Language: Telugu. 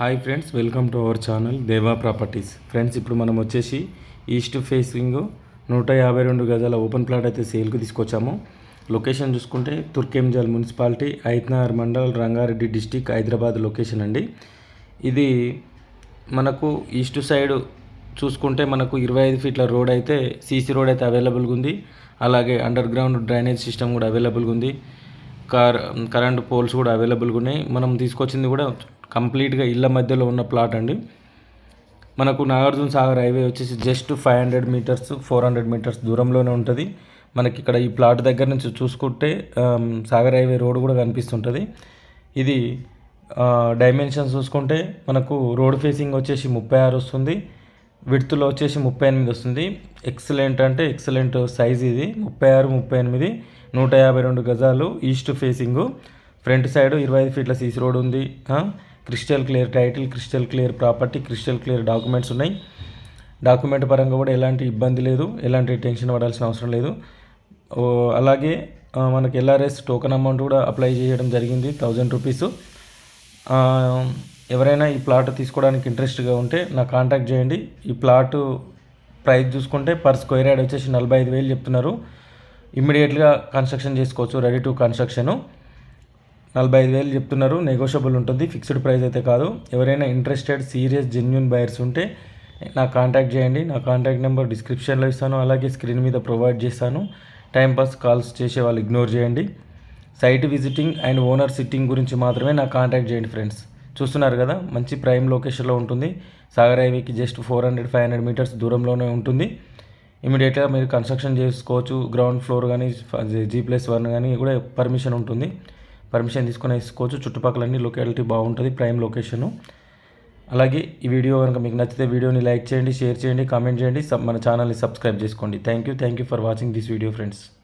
Hi friends welcome to our channel Deva properties. Friends ఇప్పుడు మనం వచ్చేసి ఈస్ట్ ఫేసింగ్ నూట యాభై రెండు గజాల ఓపెన్ ప్లాట్ అయితే సేల్కి తీసుకొచ్చాము. లొకేషన్ చూసుకుంటే తుర్కేంజల్ మున్సిపాలిటీ ఐత్నగర్ మండల్ రంగారెడ్డి డిస్టిక్ హైదరాబాద్ లొకేషన్ అండి. ఇది మనకు ఈస్ట్ సైడ్ చూసుకుంటే మనకు ఇరవై ఐదు ఫీట్ల రోడ్ అయితే సీసీ రోడ్ అయితే అవైలబుల్గా ఉంది. అలాగే అండర్ గ్రౌండ్ డ్రైనేజ్ సిస్టమ్ కూడా అవైలబుల్గా ఉంది. కార్ కరెంట్ పోల్స్ కూడా అవైలబుల్గా ఉన్నాయి. మనం తీసుకొచ్చింది కూడా కంప్లీట్గా ఇళ్ళ మధ్యలో ఉన్న ప్లాట్ అండి. మనకు నాగార్జున సాగర్ హైవే వచ్చేసి just five hundred meters four hundred meters దూరంలోనే ఉంటుంది. మనకి ఇక్కడ ఈ ప్లాట్ దగ్గర నుంచి చూసుకుంటే సాగర్ హైవే రోడ్ కూడా కనిపిస్తుంటుంది. ఇది డైమెన్షన్స్ చూసుకుంటే మనకు రోడ్ ఫేసింగ్ వచ్చేసి ముప్పై ఆరు వస్తుంది. విడుతులో వచ్చేసి ముప్పై ఎనిమిది వస్తుంది. ఎక్సలెంట్ అంటే ఎక్సలెంట్ సైజ్ ఇది. ముప్పై ఆరు ముప్పై ఎనిమిది. నూట యాభై రెండు గజాలు ఈస్ట్ ఫేసింగ్. ఫ్రంట్ సైడ్ ఇరవై ఐదు ఫీట్ల సీసీ రోడ్ ఉంది. Crystal clear title crystal clear property crystal clear documents ఉన్నాయి. డాక్యుమెంట్ పరంగా కూడా ఎలాంటి ఇబ్బంది లేదు ఎలాంటి టెన్షన్ పడాల్సిన అవసరం లేదు. అలాగే మనకి ఎల్ఆర్ఎస్ టోకెన్ అమౌంట్ కూడా అప్లై చేయడం జరిగింది థౌజండ్ రూపీస్. ఎవరైనా ఈ ప్లాట్ తీసుకోవడానికి ఇంట్రెస్ట్గా ఉంటే నా కాంటాక్ట్ చేయండి. ఈ ప్లాట్ ప్రైస్ చూసుకుంటే పర్ స్క్వేర్ యార్డ్ వచ్చేసి నలభై ఐదు వేలు చెప్తున్నారు. ఇమ్మీడియట్గా కన్స్ట్రక్షన్ చేసుకోవచ్చు రెడీ టు కన్స్ట్రక్షను. నలభై ఐదు వేలు చెప్తున్నారు నెగోషియబుల్ ఉంటుంది ఫిక్స్డ్ ప్రైస్ అయితే కాదు. ఎవరైనా ఇంట్రెస్టెడ్ సీరియస్ జెన్యున్ బయర్స్ ఉంటే నాకు కాంటాక్ట్ చేయండి. నా కాంటాక్ట్ నెంబర్ డిస్క్రిప్షన్లో ఇస్తాను అలాగే స్క్రీన్ మీద ప్రొవైడ్ చేస్తాను. టైంపాస్ కాల్స్ చేసే వాళ్ళు ఇగ్నోర్ చేయండి. Site visiting and owner sitting గురించి మాత్రమే నాకు కాంటాక్ట్ చేయండి ఫ్రెండ్స్ చూస్తున్నారు కదా మంచి ప్రైమ్ లొకేషన్లో ఉంటుంది. సాగర్ హైవేకి just four hundred five hundred meters దూరంలోనే ఉంటుంది. ఇమీడియట్గా మీరు కన్స్ట్రక్షన్ చేసుకోవచ్చు గ్రౌండ్ ఫ్లోర్ కానీ జీ ప్లస్ వన్ కానీ కూడా పర్మిషన్ ఉంటుంది. పర్మిషన్ తీసుకొని వేసుకోవచ్చు. చుట్టుపక్కల అన్ని లొకాలిటీ బాగుంటుంది ప్రైమ్ లొకేషను అలాగే ఈ వీడియో కనుక మీకు నచ్చితే వీడియోని లైక్ చేయండి షేర్ చేయండి కామెంట్ చేయండి. మన ఛానల్ని సబ్స్క్రైబ్ చేసుకోండి. Thank you thank you for watching this video friends